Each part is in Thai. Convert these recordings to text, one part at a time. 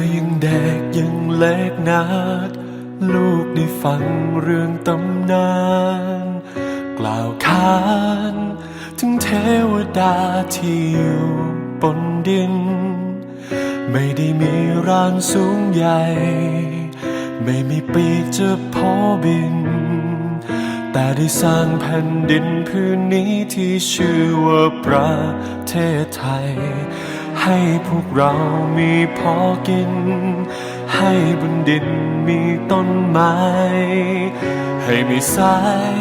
อยังเด็กยังเล็กนักลูกได้ฟังเรื่องตำนาน กล่าวขานถึงเทวดาที่อยู่บนดิน ไม่ได้มีร่างสูงใหญ่ ไม่มีปีกจะพอบิน แต่ได้สร้างแผ่นดินพื้นนี้ที่ชื่อว่าประเทศไทย ให้พวกเรามีพอกิน ให้บนดินมีต้นไม้ ให้มีสาย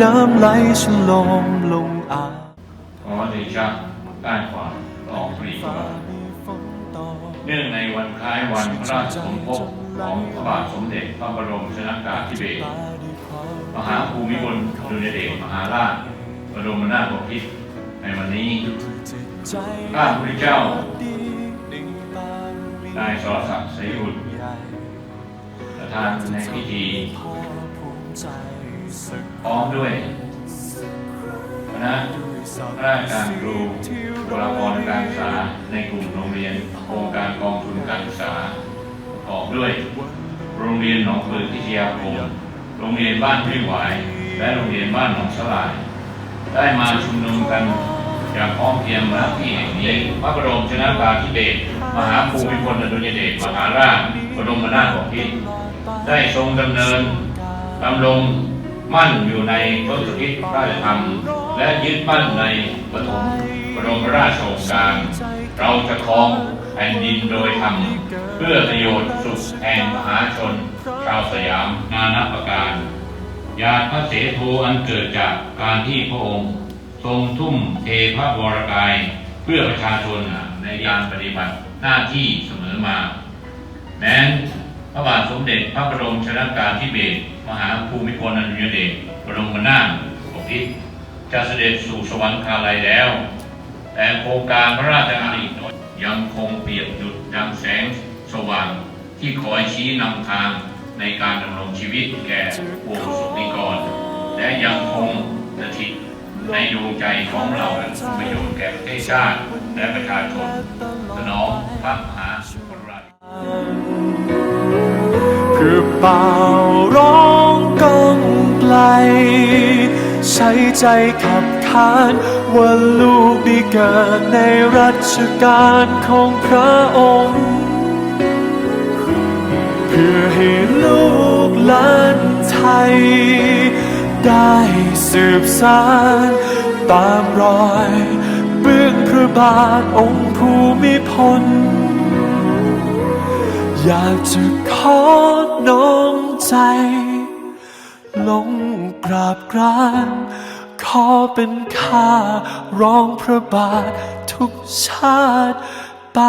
น้ำไหลฉลมลงอ่างขอเดชะใต้ความลอองปรีกฟ้าว่าเนื่องในวันคล้ายวันพระราชสมภพของพระบาทสมเด็จพระบรมชนากาธิเบศรมหาภูมิพลอดุลยเดชมหาราชบรมนาถบพิตรในวันนี้ ข้าพระเจ้านายสรศักดิ์ศรีบุตรประธานในพิธีพร้อมด้วยคณะข้าราชการครูบุคลากรทางการศึกษาในกลุ่มโรงเรียนโครงการกองทุนการศึกษาประกอบด้วย โรงเรียนหนองปลือพิทยาคมโรงเรียนบ้านพิหวาย และโรงเรียนบ้านหนองสลาย ได้มาชุมนุมกัน อย่างพร้อมเพียงณที่แห่งนี้พระบรมชนากาธิเบศรมหาภูมิพลอดุลยเดชมหาราชบรมนาถบพิตรได้ทรงดำเนินดำรงมั่นอยู่ในพระสุทธิพระธรรม และยึดมั่นในปฐมบรมราชโองการ เราจะครองแผ่นดินโดยธรรม เพื่อประโยชน์สุขแห่งมหาชน ชาวสยามนานับประการญาติพระเสโทอันเกิดจากการที่พระองค์ ทรงทุ่มเทพระวรกายเพื่อประชาชนในการปฏิบัติหน้าที่เสมอมา แม้นพระบาทสมเด็จพระบรมชนากาธิเบศรมหาภูมิพลอดุลยเดชบรมนาถบพิตรจะเสด็จสู่สวรรคาลัยแล้ว แต่โครงการพระราชดำริยังคงเปรียบดุจดังแสงสว่างที่คอยชี้นำทางในการดำรงชีวิตแก่ผู้ประสบนิกร และยังคง ในดวงใจของเราประโยชน์แก่ประเทศชาติและประชาชนสนองพระมหากรุณาเพื่อเป่าร้องก้องไกล ใช้ใจขับขานว่าลูกได้เกิดในรัชกาลของพระองค์ เพื่อให้ลูกหลานไทย ได้สืบสานตามรอยเบื้องพระบาทองค์ภูมิพล อยากจะขอน้อมใจ ลงกราบกรานขอเป็นข้าร้องพระบาททุกชาติไป